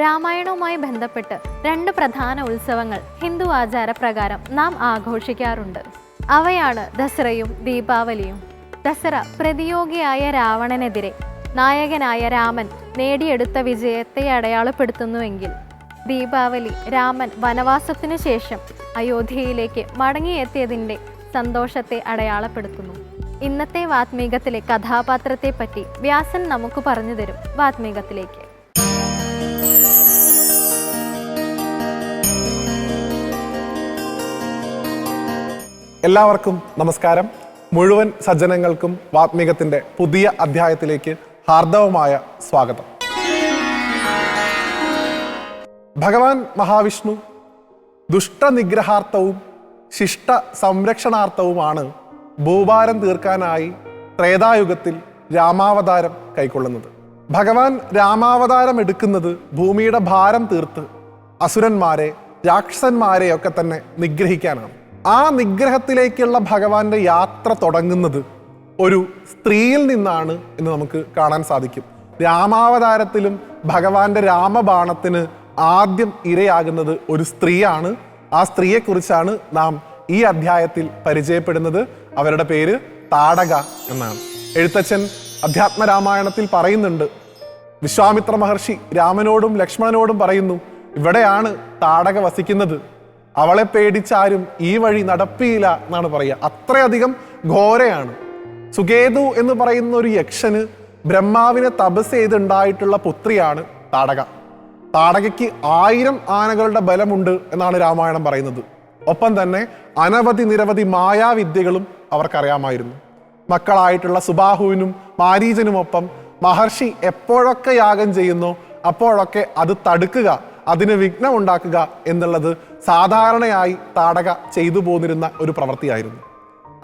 രാമായണവുമായി ബന്ധപ്പെട്ട് രണ്ട് പ്രധാന ഉത്സവങ്ങൾ ഹിന്ദു ആചാരപ്രകാരം നാം ആഘോഷിക്കാറുണ്ട്. അവയാണ് ദസറയും ദീപാവലിയും. ദസറ പ്രതിയോഗിയായ രാവണനെതിരെ നായകനായ രാമൻ നേടിയെടുത്ത വിജയത്തെ അടയാളപ്പെടുത്തുന്നുവെങ്കിൽ ദീപാവലി രാമൻ വനവാസത്തിനു ശേഷം അയോധ്യയിലേക്ക് മടങ്ങിയെത്തിയതിന്റെ സന്തോഷത്തെ അടയാളപ്പെടുത്തുന്നു. ഇന്നത്തെ വാത്മീകത്തിലെ കഥാപാത്രത്തെപ്പറ്റി വ്യാസൻ നമുക്ക് പറഞ്ഞു തരും വാത്മീകത്തിലേക്ക്. എല്ലാവർക്കും നമസ്കാരം. മുഴുവൻ സജ്ജനങ്ങൾക്കും വാത്മീകത്തിന്റെ പുതിയ അധ്യായത്തിലേക്ക് ഹാർദവമായ സ്വാഗതം. ഭഗവാൻ മഹാവിഷ്ണു ദുഷ്ടനിഗ്രഹാർത്ഥവും ശിഷ്ട സംരക്ഷണാർത്ഥവുമാണ് ഭൂഭാരം തീർക്കാനായി ത്രേതായുഗത്തിൽ രാമാവതാരം കൈക്കൊള്ളുന്നത്. ഭഗവാൻ രാമാവതാരം എടുക്കുന്നത് ഭൂമിയുടെ ഭാരം തീർത്ത് അസുരന്മാരെ രാക്ഷസന്മാരെയൊക്കെ തന്നെ നിഗ്രഹിക്കാനാണ്. ആ നിഗ്രഹത്തിലേക്കുള്ള ഭഗവാന്റെ യാത്ര തുടങ്ങുന്നത് ഒരു സ്ത്രീയിൽ നിന്നാണ് എന്ന് നമുക്ക് കാണാൻ സാധിക്കും. രാമാവതാരത്തിലും ഭഗവാന്റെ രാമബാണത്തിന് ആദ്യം ഇരയാകുന്നത് ഒരു സ്ത്രീയാണ്. ആ സ്ത്രീയെക്കുറിച്ചാണ് നാം ഈ അധ്യായത്തിൽ പരിചയപ്പെടുന്നത്. അവരുടെ പേര് താടക എന്നാണ്. എഴുത്തച്ഛൻ അധ്യാത്മ രാമായണത്തിൽ പറയുന്നുണ്ട് വിശ്വാമിത്ര മഹർഷി രാമനോടും ലക്ഷ്മണനോടും പറയുന്നു ഇവിടെയാണ് താടക വസിക്കുന്നത്. അവളെ പേടിച്ചാരും ഈ വഴി നടപ്പിയില്ല എന്നാണ് പറയുക. അത്രയധികം ഘോരയാണ്. സുകേതു എന്ന് പറയുന്ന ഒരു യക്ഷന് ബ്രഹ്മാവിനെ തപസ് ചെയ്തുണ്ടായിട്ടുള്ള പുത്രിയാണ് താടക. താടകയ്ക്ക് ആയിരം ആനകളുടെ ബലമുണ്ട് എന്നാണ് രാമായണം പറയുന്നത്. ഒപ്പം തന്നെ അനവധി നിരവധി മായാവിദ്യകളും അവർക്കറിയാമായിരുന്നു. മക്കളായിട്ടുള്ള സുബാഹുവിനും മാരീചനുമൊപ്പം മഹർഷി എപ്പോഴൊക്കെ യാഗം ചെയ്യുന്നു അപ്പോഴൊക്കെ അത് തടുക്കുക അതിന് വിഘ്നം ഉണ്ടാക്കുക എന്നുള്ളത് സാധാരണയായി താടക ചെയ്തു പോന്നിരുന്ന ഒരു പ്രവൃത്തിയായിരുന്നു.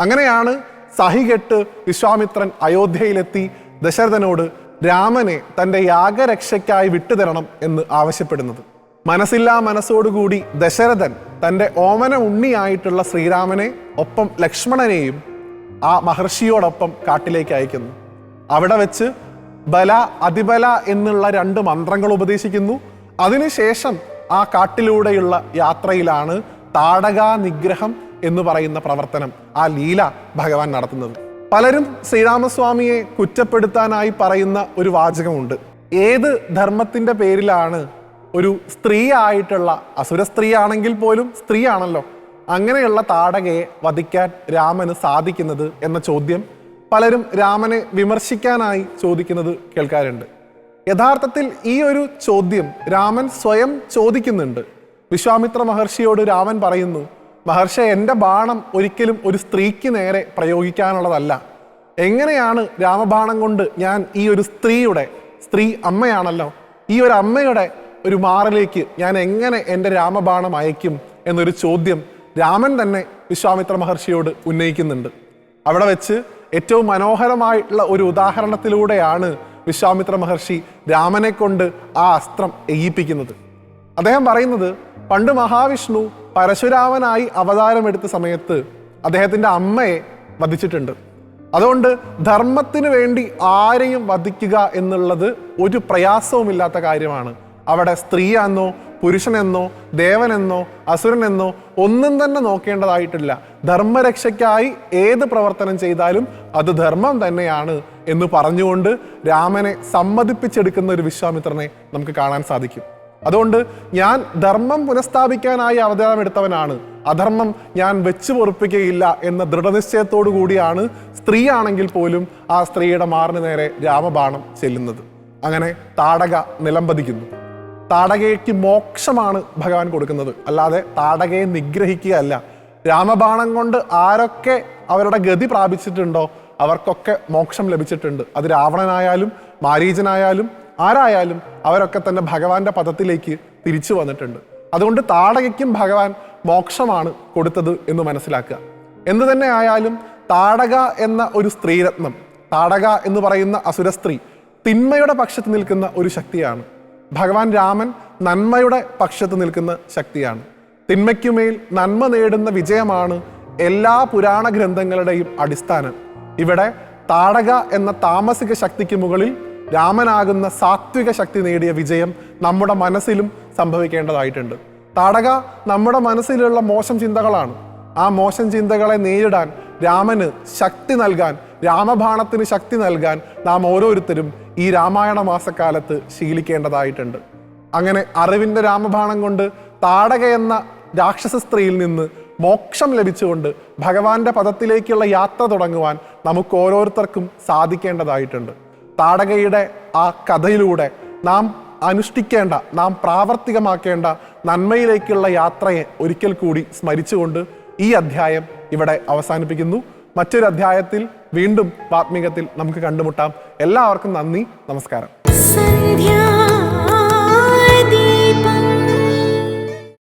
അങ്ങനെയാണ് സഹികെട്ട് വിശ്വാമിത്രൻ അയോധ്യയിലെത്തി ദശരഥനോട് രാമനെ തന്റെ യാഗരക്ഷയ്ക്കായി വിട്ടുതരണം എന്ന് ആവശ്യപ്പെടുന്നത്. മനസ്സില്ലാ മനസ്സോടുകൂടി ദശരഥൻ തന്റെ ഓമന ഉണ്ണിയായിട്ടുള്ള ശ്രീരാമനെ ഒപ്പം ലക്ഷ്മണനെയും ആ മഹർഷിയോടൊപ്പം കാട്ടിലേക്ക് അയക്കുന്നു. അവിടെ വെച്ച് ബല അതിബല എന്നുള്ള രണ്ട് മന്ത്രങ്ങൾ ഉപദേശിക്കുന്നു. അതിനുശേഷം ആ കാട്ടിലൂടെയുള്ള യാത്രയിലാണ് താടകാ നിഗ്രഹം എന്ന് പറയുന്ന പ്രവർത്തനം ആ ലീല ഭഗവാൻ നടത്തുന്നത്. പലരും ശ്രീരാമസ്വാമിയെ കുറ്റപ്പെടുത്താനായി പറയുന്ന ഒരു വാചകമുണ്ട്. ഏത് ധർമ്മത്തിന്റെ പേരിലാണ് ഒരു സ്ത്രീ ആയിട്ടുള്ള അസുര സ്ത്രീ ആണെങ്കിൽ പോലും സ്ത്രീ ആണല്ലോ അങ്ങനെയുള്ള താടകയെ വധിക്കാൻ രാമന് സാധിക്കുന്നത് എന്ന ചോദ്യം പലരും രാമനെ വിമർശിക്കാനായി ചോദിക്കുന്നത് കേൾക്കാറുണ്ട്. യഥാർത്ഥത്തിൽ ഈ ഒരു ചോദ്യം രാമൻ സ്വയം ചോദിക്കുന്നുണ്ട്. വിശ്വാമിത്ര മഹർഷിയോട് രാമൻ പറയുന്നു മഹർഷി എന്റെ ബാണം ഒരിക്കലും ഒരു സ്ത്രീക്ക് നേരെ പ്രയോഗിക്കാനുള്ളതല്ല. എങ്ങനെയാണ് രാമബാണം കൊണ്ട് ഞാൻ ഈ ഒരു സ്ത്രീയുടെ സ്ത്രീ അമ്മയാണല്ലോ ഈ ഒരു അമ്മയുടെ ഒരു മാറിലേക്ക് ഞാൻ എങ്ങനെ എന്റെ രാമബാണം അയക്കും എന്നൊരു ചോദ്യം രാമൻ തന്നെ വിശ്വാമിത്ര മഹർഷിയോട് ഉന്നയിക്കുന്നുണ്ട്. അവിടെ വെച്ച് ഏറ്റവും മനോഹരമായിട്ടുള്ള ഒരു ഉദാഹരണത്തിലൂടെയാണ് വിശ്വാമിത്ര മഹർഷി രാമനെ കൊണ്ട് ആ അസ്ത്രം എയ്യിപ്പിക്കുന്നത് അദ്ദേഹം പറയുന്നത് പണ്ട് മഹാവിഷ്ണു പരശുരാമനായി അവതാരമെടുത്ത സമയത്ത് അദ്ദേഹത്തിന്റെ അമ്മയെ വധിച്ചിട്ടുണ്ട്. അതുകൊണ്ട് ധർമ്മത്തിന് വേണ്ടി ആരെയും വധിക്കുക എന്നുള്ളത് ഒരു പ്രയാസവുമില്ലാത്ത കാര്യമാണ്. അവിടെ സ്ത്രീയാണെന്നോ പുരുഷനെന്നോ ദേവനെന്നോ അസുരനെന്നോ ഒന്നും തന്നെ നോക്കേണ്ടതായിട്ടില്ല. ധർമ്മരക്ഷയ്ക്കായി ഏത് പ്രവർത്തനം ചെയ്താലും അത് ധർമ്മം തന്നെയാണ് എന്ന് പറഞ്ഞുകൊണ്ട് രാമനെ സമ്മതിപ്പിച്ചെടുക്കുന്ന ഒരു വിശ്വാമിത്രനെ നമുക്ക് കാണാൻ സാധിക്കും. അതുകൊണ്ട് ഞാൻ ധർമ്മം പുനഃസ്ഥാപിക്കാനായി അവതാരമെടുത്തവനാണ്. അധർമ്മം ഞാൻ വെച്ചു പൊറുപ്പിക്കുകയില്ല എന്ന ദൃഢനിശ്ചയത്തോടു കൂടിയാണ് സ്ത്രീയാണെങ്കിൽ പോലും ആ സ്ത്രീയുടെ മാറിന് നേരെ രാമബാണം ചെല്ലുന്നത്. അങ്ങനെ താടക നിലംപതിക്കുന്നു. താടകയ്ക്ക് മോക്ഷമാണ് ഭഗവാൻ കൊടുക്കുന്നത്. അല്ലാതെ താടകയെ നിഗ്രഹിക്കുകയല്ല. രാമബാണം കൊണ്ട് ആരൊക്കെ അവരുടെ ഗതി പ്രാപിച്ചിട്ടുണ്ടോ അവർക്കൊക്കെ മോക്ഷം ലഭിച്ചിട്ടുണ്ട്. അത് രാവണനായാലും മാരീചനായാലും ആരായാലും അവരൊക്കെ തന്നെ ഭഗവാന്റെ പദത്തിലേക്ക് തിരിച്ചു വന്നിട്ടുണ്ട്. അതുകൊണ്ട് താടകയ്ക്കും ഭഗവാൻ മോക്ഷമാണ് കൊടുത്തത് എന്ന് മനസ്സിലാക്കുക. എന്തു തന്നെ ആയാലും താടക എന്ന ഒരു സ്ത്രീരത്നം താടക എന്ന് പറയുന്ന അസുര സ്ത്രീ തിന്മയുടെ പക്ഷത്ത് നിൽക്കുന്ന ഒരു ശക്തിയാണ്. ഭഗവാൻ രാമൻ നന്മയുടെ പക്ഷത്ത് നിൽക്കുന്ന ശക്തിയാണ്. തിന്മയ്ക്കുമേൽ നന്മ നേടുന്ന വിജയമാണ് എല്ലാ പുരാണ ഗ്രന്ഥങ്ങളുടെയും അടിസ്ഥാനം. ഇവിടെ താടക എന്ന താമസിക ശക്തിക്ക് മുകളിൽ രാമനാകുന്ന സാത്വിക ശക്തി നേടിയ വിജയം നമ്മുടെ മനസ്സിലും സംഭവിക്കേണ്ടതായിട്ടുണ്ട്. താടക നമ്മുടെ മനസ്സിലുള്ള മോശം ചിന്തകളാണ്. ആ മോശം ചിന്തകളെ നേരിടാൻ രാമന് ശക്തി നൽകാൻ രാമബാണത്തിന് ശക്തി നൽകാൻ നാം ഓരോരുത്തരും ഈ രാമായണ മാസക്കാലത്ത് ശീലിക്കേണ്ടതായിട്ടുണ്ട്. അങ്ങനെ അറിവിന്റെ രാമബാണം കൊണ്ട് താടക എന്ന രാക്ഷസ സ്ത്രീയിൽ നിന്ന് മോക്ഷം ലഭിച്ചുകൊണ്ട് ഭഗവാന്റെ പദത്തിലേക്കുള്ള യാത്ര തുടങ്ങുവാൻ നമുക്ക് ഓരോരുത്തർക്കും സാധിക്കേണ്ടതായിട്ടുണ്ട്. താടകയുടെ ആ കഥയിലൂടെ നാം അനുഷ്ഠിക്കേണ്ട നാം പ്രാവർത്തികമാക്കേണ്ട നന്മയിലേക്കുള്ള യാത്രയെ ഒരിക്കൽ കൂടി സ്മരിച്ചുകൊണ്ട് ഈ അധ്യായം ഇവിടെ അവസാനിപ്പിക്കുന്നു. മറ്റൊരു അധ്യായത്തിൽ വീണ്ടും ആത്മീകത്തിൽ നമുക്ക് കണ്ടുമുട്ടാം. എല്ലാവർക്കും നന്ദി നമസ്കാരം.